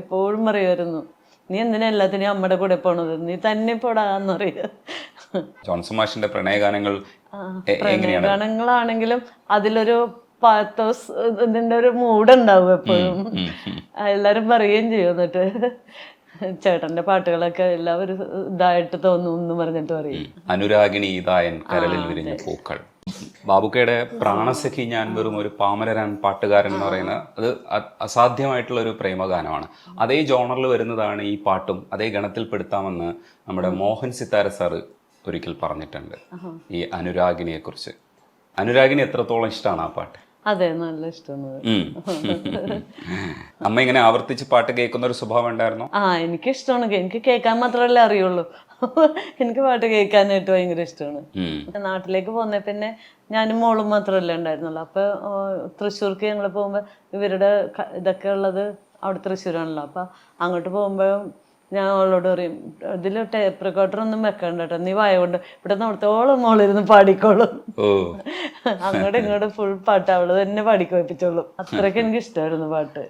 എപ്പോഴും പറയുമായിരുന്നു നീ എന്തിനാ എല്ലാത്തിനും അമ്മയുടെ കൂടെ പോണത്? നീ തന്നെ പോടാന്ന് പറയുക ജോൺസൺ മാഷിന്റെ പ്രണയഗാനങ്ങൾ പ്രണയഗാനങ്ങളാണെങ്കിലും ഗാനങ്ങളാണെങ്കിലും അതിലൊരു പാത്തോസ് ഇതിന്റെ ഒരു മൂഡുണ്ടാവും എപ്പോഴും. എല്ലാരും പറയുകയും ചെയ്യും എന്നിട്ട്. ചേട്ടന്റെ പാട്ടുകളൊക്കെ എല്ലാവരും ഇതായിട്ട് തോന്നും എന്ന് പറഞ്ഞിട്ട് പറയും. അനുരാഗിണി ഇതായൻ കരളിൽ വിരിഞ്ഞ പൂക്കൾ. ബാബുക്കയുടെ പ്രാണസഖി ഞാൻ വെറും ഒരു പാമരരാൻ പാട്ടുകാരൻ എന്ന് പറയുന്ന അത് അസാധ്യമായിട്ടുള്ള ഒരു പ്രേമഗാനമാണ്. അതേ ജോണറിൽ വരുന്നതാണ് ഈ പാട്ടും അതേ ഗണത്തിൽപ്പെടുത്താമെന്ന് നമ്മുടെ മോഹൻ സിത്താര സാറ് ഒരിക്കൽ പറഞ്ഞിട്ടുണ്ട്. ഈ അനുരാഗിനിയെക്കുറിച്ച്. കുറിച്ച് എത്രത്തോളം ഇഷ്ടമാണ് ആ പാട്ട്? അതെ നല്ല ഇഷ്ടമാണ്. അമ്മ ഇങ്ങനെ ആവർത്തിച്ച് പാട്ട് കേൾക്കുന്ന ഒരു സ്വഭാവം ഉണ്ടായിരുന്നു? ആ എനിക്ക് ഇഷ്ടമാണ്. എനിക്ക് കേൾക്കാൻ മാത്രമല്ലേ അറിയുള്ളൂ. എനിക്ക് പാട്ട് കേൾക്കാനായിട്ട് ഭയങ്കര ഇഷ്ടമാണ്. നാട്ടിലേക്ക് പോന്നെ പിന്നെ ഞാനും മോളും മാത്രമല്ലേ ഉണ്ടായിരുന്നുള്ളൂ. അപ്പൊ തൃശ്ശൂർക്ക് ഞങ്ങൾ പോകുമ്പോൾ ഇവരുടെ ഇതൊക്കെ ഉള്ളത് അവിടെ തൃശ്ശൂരാണല്ലോ. അപ്പൊ അങ്ങോട്ട് പോകുമ്പോഴും ഞാൻ അവളോട് പറയും ഇതിൽ ടേപ്പ് റെക്കോർഡർ ഒന്നും വെക്കണ്ട കേട്ടോ നീ വായകൊണ്ട് ഇവിടെ അവിടുത്തോളം മോളിരുന്ന് പാടിക്കോളും. അങ്ങോട്ടും ഇങ്ങോട്ടും ഫുൾ പാട്ട് അവൾ തന്നെ പാടിക്കോപ്പിച്ചോളും അത്രയ്ക്ക് എനിക്ക് ഇഷ്ടമായിരുന്നു പാട്ട്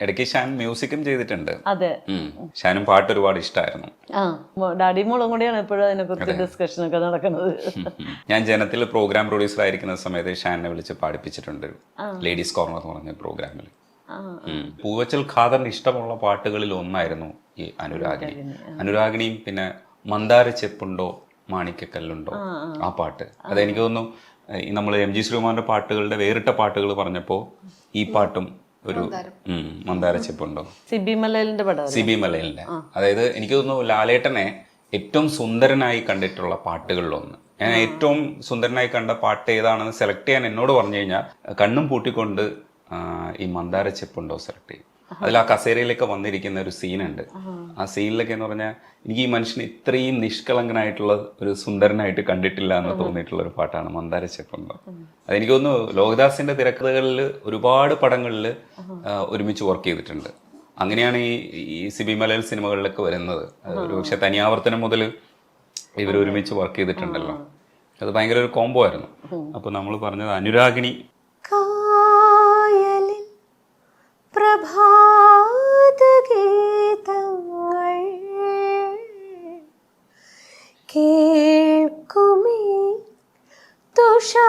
ഇടയ്ക്ക് ഷാൻ മ്യൂസിക്കും ചെയ്തിട്ടുണ്ട്. അതെ. ഷാനും പാട്ട് ഒരുപാട് ഇഷ്ടമായിരുന്നു ആ. ഡാഡി മോളും കൂടിയാണ് എപ്പോഴും അതിനെ കുറിച്ച് ഡിസ്കഷൻ ഒക്കെ നടക്കുന്നത്. ഞാൻ ജനത്തിൽ പ്രോഗ്രാം പ്രൊഡ്യൂസർ ആയിരിക്കുന്ന സമയത്ത് ഷാനെ വിളിച്ച് പാടിപ്പിച്ചിട്ടുണ്ട്. ലേഡീസ് കോർണർ എന്ന് പറഞ്ഞ പ്രോഗ്രാമിൽ പൂവച്ചൽ ഖാദറിന് ഇഷ്ടമുള്ള പാട്ടുകളിൽ ഒന്നായിരുന്നു ഈ അനുരാഗിണി. അനുരാഗിണിയും പിന്നെ മന്ദാര ചെപ്പുണ്ടോ മാണിക്കക്കല്ലുണ്ടോ ആ പാട്ട്. അതെനിക്ക് തോന്നുന്നു ഈ നമ്മൾ എം ജി ശ്രീകുമാറിന്റെ പാട്ടുകളുടെ വേറിട്ട പാട്ടുകൾ പറഞ്ഞപ്പോൾ ഈ പാട്ടും ഒരു മന്ദാര. ചെപ്പുണ്ടോ. സിബി മലയിലിന്റെ പടം സിബി മലയിലിന്റെ. അതായത് എനിക്ക് തോന്നുന്നു ലാലേട്ടനെ ഏറ്റവും സുന്ദരനായി കണ്ടിട്ടുള്ള പാട്ടുകളിലൊന്ന് ഞാൻ ഏറ്റവും സുന്ദരനായി കണ്ട പാട്ട് ഏതാണെന്ന് സെലക്ട് ചെയ്യാൻ എന്നോട് പറഞ്ഞു കഴിഞ്ഞാൽ കണ്ണും പൂട്ടിക്കൊണ്ട് ഈ മന്ദാര ചെപ്പുണ്ടോ സെലക്ട് ചെയ്യും അതിൽ ആ കസേരയിലൊക്കെ വന്നിരിക്കുന്ന ഒരു സീനുണ്ട്. ആ സീനിലൊക്കെ എന്ന് പറഞ്ഞാൽ എനിക്ക് ഈ മനുഷ്യന് ഇത്രയും നിഷ്കളങ്കനായിട്ടുള്ള ഒരു സുന്ദരനായിട്ട് കണ്ടിട്ടില്ല എന്ന് തോന്നിയിട്ടുള്ള ഒരു പാട്ടാണ് മന്ദാര ചെപ്പുണ്ടോ. അതെനിക്ക് തോന്നുന്നു ലോകദാസിന്റെ തിരക്കഥകളിൽ ഒരുപാട് പടങ്ങളിൽ ഒരുമിച്ച് വർക്ക് ചെയ്തിട്ടുണ്ട്. അങ്ങനെയാണ് ഈ ഈ സിബി മലയാള സിനിമകളിലൊക്കെ വരുന്നത്. ഒരു പക്ഷെ തനിയാവർത്തനം മുതൽ ഇവർ ഒരുമിച്ച് വർക്ക് ചെയ്തിട്ടുണ്ടല്ലോ. അത് ഭയങ്കര ഒരു കോംബോ ആയിരുന്നു. അപ്പൊ നമ്മൾ പറഞ്ഞത് അനുരാഗിണി. പ്രഭാതഗീതങ്ങൾ കേൾക്കുമേ തുഷാരമേഘങ്ങൾ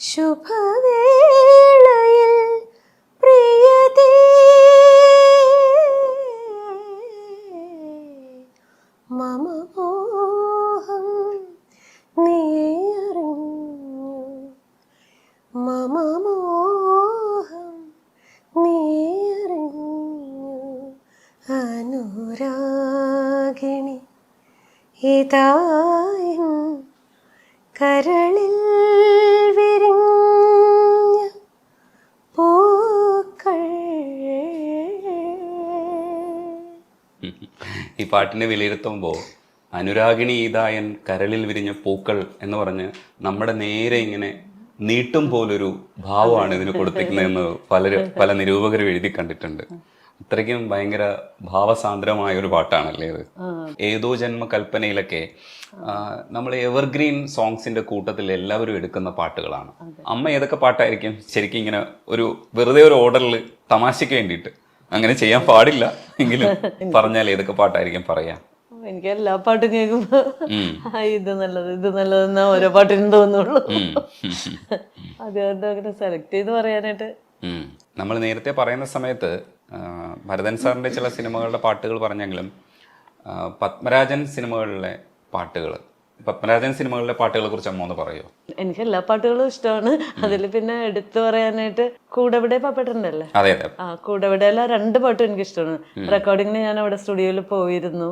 ശുഭവേളയിൽ പ്രിയതേ. മമ മോഹം നീ അറിഞ്ഞു മമ മോഹം നീ അറിഞ്ഞു അനുരാഗിണി ഇതായും കരളിൽ ഈ പാട്ടിനെ വിലയിരുത്തുമ്പോൾ അനുരാഗിണി ഈതായൻ കരളിൽ വിരിഞ്ഞ പൂക്കൾ എന്ന് പറഞ്ഞ് നമ്മുടെ നേരെ ഇങ്ങനെ നീട്ടും പോലൊരു ഭാവമാണ് ഇതിന് കൊടുത്തിരിക്കുന്നതെന്ന് പലരും പല നിരൂപകരും എഴുതി കണ്ടിട്ടുണ്ട്. അത്രയ്ക്കും ഭയങ്കര ഭാവസാന്ദ്രമായ ഒരു പാട്ടാണല്ലേ ഇത്. ഏതോ ജന്മ കൽപ്പനയിലൊക്കെ നമ്മൾ എവർഗ്രീൻ സോങ്സിന്റെ കൂട്ടത്തിൽ എല്ലാവരും എടുക്കുന്ന പാട്ടുകളാണ്. അമ്മ ഏതൊക്കെ പാട്ടായിരിക്കും ശരിക്കും ഇങ്ങനെ ഒരു വെറുതെ ഒരു ഓർഡറിൽ തമാശയ്ക്ക് വേണ്ടിയിട്ട്? അങ്ങനെ ചെയ്യാൻ പാടില്ല. എങ്കിലും പറഞ്ഞാൽ ഏതൊക്കെ പാട്ടായിരിക്കും പറയാ. എനിക്ക് എല്ലാ പാട്ടും കേൾക്കുമ്പോ ഇത് നല്ലത് ഇത് നല്ലതെന്നാ ഓരോ പാട്ടിനും തോന്നുള്ളൂ. അതുകൊണ്ട് അങ്ങനെ സെലക്ട് ചെയ്ത് പറയാനായിട്ട്. നമ്മൾ നേരത്തെ പറയുന്ന സമയത്ത് ഭരതൻ സാറിന്റെ ചില സിനിമകളുടെ പാട്ടുകൾ പറഞ്ഞെങ്കിലും പത്മരാജൻ സിനിമകളിലെ പാട്ടുകൾ പത്മരാജൻ സിനിമകളിലെ പാട്ടുകളെ കുറിച്ച് അമ്മ ഒന്ന് പറയുമോ എനിക്ക് എല്ലാ പാട്ടുകളും ഇഷ്ടമാണ്. അതിൽ പിന്നെ എടുത്തു പറയാനായിട്ട് കൂടെവിടെ പാപ്പട്ടുണ്ടല്ലേ അതെ അതെ. ആ കൂടെവിടെയല്ല രണ്ട് പാട്ടും എനിക്ക് ഇഷ്ടമാണ്. റെക്കോർഡിങ്ങിന് ഞാൻ അവിടെ സ്റ്റുഡിയോയിൽ പോയിരുന്നു.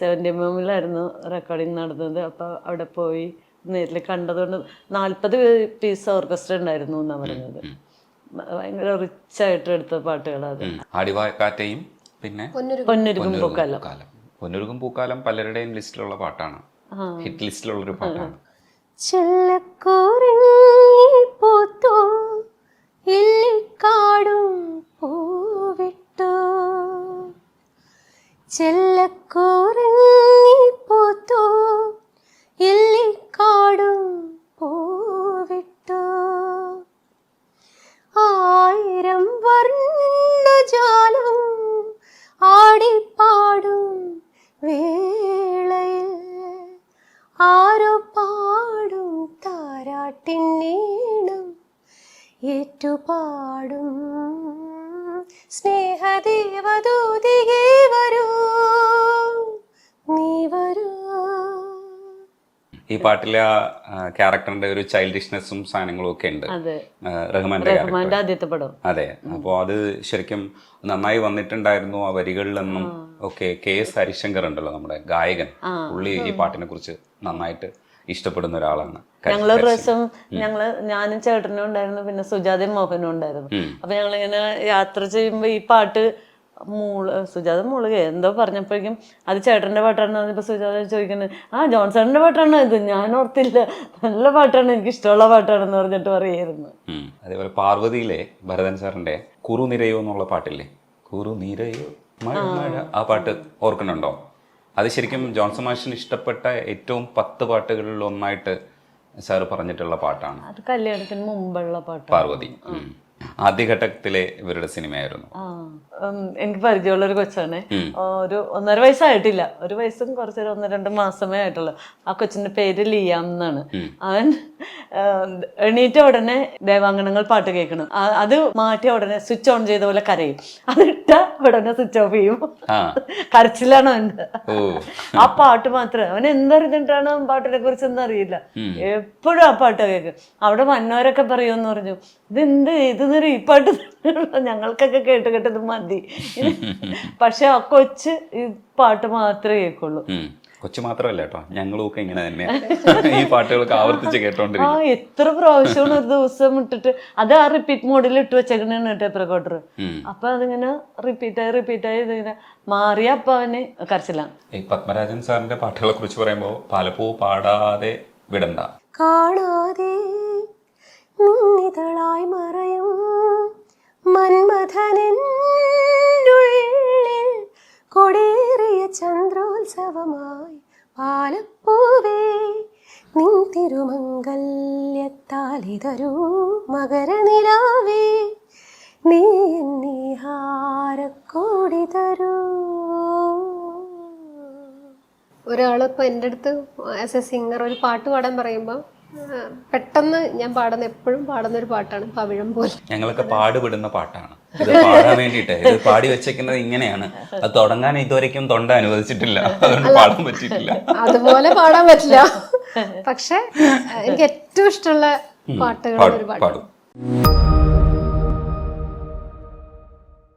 സെവന്റി എം എമ്മിലായിരുന്നു റെക്കോർഡിങ് നടന്നത്. അപ്പോൾ അവിടെ പോയി നേരിൽ കണ്ടതുകൊണ്ട് നാൽപ്പത് പീസ് ഓർക്കസ്ട്ര ഉണ്ടായിരുന്നു എന്നാണ് പറഞ്ഞത് ഭയങ്കര റിച്ച് ആയിട്ട് എടുത്ത പാട്ടുകളത്. ആടിവാക്കാറ്റയും പിന്നെ പൊന്നുരുകും പൊന്നൊരുക്കും പൂക്കാലം. പൊന്നുരുകും പൂക്കാലം പലരുടെയും ലിസ്റ്റിലുള്ള പാട്ടാണ്. ഹിറ്റ് ലിസ്റ്റിലുള്ള ഒരു പാട്ടാണ്. ഇല്ലിക്കാടും പൂവിട്ടു. ചെല്ലക്കൂറിങ്ങിപ്പൂത്തോ ഇല്ലിക്കാടും പൂവിട്ടു. ആയിരം വർണജാലം ആടിപ്പാടും വേളയിൽ ഈ പാട്ടിലെ ആ ക്യാരക്ടറിന്റെ ഒരു ചൈൽഡിഷ്നെസ്സും സാധനങ്ങളും ഒക്കെ ഉണ്ട്. റഹ്മാന്റെ ആദ്യത്തെ പടം അതെ. അപ്പോൾ അത് ശരിക്കും നന്നായി വന്നിട്ടുണ്ടായിരുന്നു ആ വരികളിലൊന്നും. ഒക്കെ കെ എസ് ഹരിശങ്കർ ഉണ്ടല്ലോ നമ്മുടെ ഗായകൻ. പുള്ളി ഈ പാട്ടിനെ കുറിച്ച് നന്നായിട്ട് ഇഷ്ടപ്പെടുന്ന ഒരാളാണ്. ഞങ്ങൾ ഒരു പ്രാവശ്യം ഞങ്ങൾ ഞാനും ചേട്ടനും ഉണ്ടായിരുന്നു പിന്നെ സുജാതയും മോഹനും ഉണ്ടായിരുന്നു. അപ്പൊ ഞങ്ങളിങ്ങനെ യാത്ര ചെയ്യുമ്പോ ഈ പാട്ട് മൂൾ സുജാത മൂളുക എന്തോ പറഞ്ഞപ്പോഴേക്കും അത് ചേട്ടന്റെ പാട്ടാണെന്ന് പറഞ്ഞപ്പോ സുജാത ചോദിക്കുന്നത്. ആ ജോൺസണിന്റെ പാട്ടാണ് ഇത് ഞാൻ ഓർത്തില്ല. നല്ല പാട്ടാണ് എനിക്ക് ഇഷ്ടമുള്ള പാട്ടാണെന്ന് പറഞ്ഞിട്ട് പറയായിരുന്നു അതേപോലെ പാർവതിയിലെ ഭരതൻ സാറിന്റെ കുറുനിരയോ എന്നുള്ള പാട്ടില്ലേ? കുറുനിരയോ മഴ മഴ ആ പാട്ട് ഓർക്കുന്നുണ്ടോ? അത് ശരിക്കും ജോൺസൺ മാഷിന് ഇഷ്ടപ്പെട്ട ഏറ്റവും പത്ത് പാട്ടുകളിൽ ഒന്നായിട്ട് സാർ പറഞ്ഞിട്ടുള്ള പാട്ടാണ്. അത് കല്യാണത്തിന് മുമ്പുള്ള പാട്ട് പാർവതി. ആദ്യഘട്ടത്തിലെ ഇവരുടെ സിനിമയായിരുന്നു. എനിക്ക് പരിചയമുള്ള ഒരു കൊച്ചാണ്. ഒരു ഒന്നര വയസ്സായിട്ടില്ല. ഒരു വയസ്സും കുറച്ചൊരു ഒന്ന് രണ്ട് മാസമേ ആയിട്ടുള്ളൂ. ആ കൊച്ചിന്റെ പേര് ലിയാം എന്നാണ്. അവൻ എണീറ്റ ഉടനെ ദേവാങ്കണങ്ങൾ പാട്ട് കേൾക്കണം. അത് മാറ്റിയ ഉടനെ സ്വിച്ച് ഓൺ ചെയ്ത പോലെ കരയും. അതിട്ട ഉടനെ സ്വിച്ച് ഓഫ് ചെയ്യും. കരച്ചിലാണ് അവന്റെ ഓ. ആ പാട്ട് മാത്രമേ അവൻ എന്തറിഞ്ഞിട്ടാണ് പാട്ടിനെ കുറിച്ച് ഒന്നും അറിയില്ല. എപ്പോഴും ആ പാട്ട് കേൾക്കും. അവിടെ വന്നവരൊക്കെ പറയുമെന്ന് പറഞ്ഞു. ഇതെന്ത്? ഇത് നിറ ഈ പാട്ട് ഞങ്ങൾക്കൊക്കെ കേട്ട് കേട്ടത് മതി. പക്ഷെ ആ കൊച്ച് ഈ പാട്ട് മാത്രമേ കേൾക്കുള്ളൂ. കൊച്ചു മാത്രമല്ല കേട്ടോ. ഞങ്ങളൊക്കെ ഒക്കെ ഇങ്ങനെ തന്നെ ഈ പാട്ടുകളൊക്കെ ആവർത്തിച്ച് കേട്ടോണ്ടിരിക്കും. ആ എത്ര പ്രാവശ്യമാണ് ഒരു ദിവസം ഇട്ടിട്ട് അത് ആ റിപ്പീറ്റ് മോഡിൽ ഇട്ട് വെച്ചേക്കണേന്ന് ടേപ്പ് റെക്കോർഡർ. അപ്പൊ അതിങ്ങനെ റിപ്പീറ്റ് ആയി റിപ്പീറ്റ് ആയി ഇതിങ്ങനെ മാറിയ അപ്പൊ അവന് കരച്ചിലാണ് ഈ പത്മരാജൻ സാറിന്റെ പാട്ടുകളെ കുറിച്ച് പറയുമ്പോൾ പലപ്പോ പാടാതെ വിടണ്ട. കാണാതെ നിന്നിതളായി മറയും പാലപ്പൂവേ നിൻ തിരുമംഗല്യത്താലിതരൂ മകരനിലാവേ. നീ നീഹാരക്കോടി തരൂ. ഒരാളിപ്പോൾ എന്റെ അടുത്ത് ആസ് എ സിംഗർ ഒരു പാട്ട് പാടാൻ പറയുമ്പോൾ പെട്ടെന്ന് ഞാൻ പാടുന്ന എപ്പോഴും പാടുന്ന ഒരു പാട്ടാണ് പവിഴം പോലെ. ഞങ്ങളൊക്കെ പാടുപെടുന്ന പാട്ടാണ്. ഇത് പാടാൻ വേണ്ടിയിട്ട്. ഇത് പാടി വെച്ചേക്കുന്നത് ഇങ്ങനെയാണ്. അത് തുടങ്ങാൻ ഇതുവരെയ്ക്കും തൊണ്ട അനുവദിച്ചിട്ടില്ല. അതുകൊണ്ട് പാടാൻ പറ്റിയിട്ടില്ല. അതുപോലെ പാടാൻ പറ്റില്ല. പക്ഷെ എനിക്ക് ഏറ്റവും ഇഷ്ടമുള്ള പാട്ടുകൾ ഒരു പാട്ട് പാടും.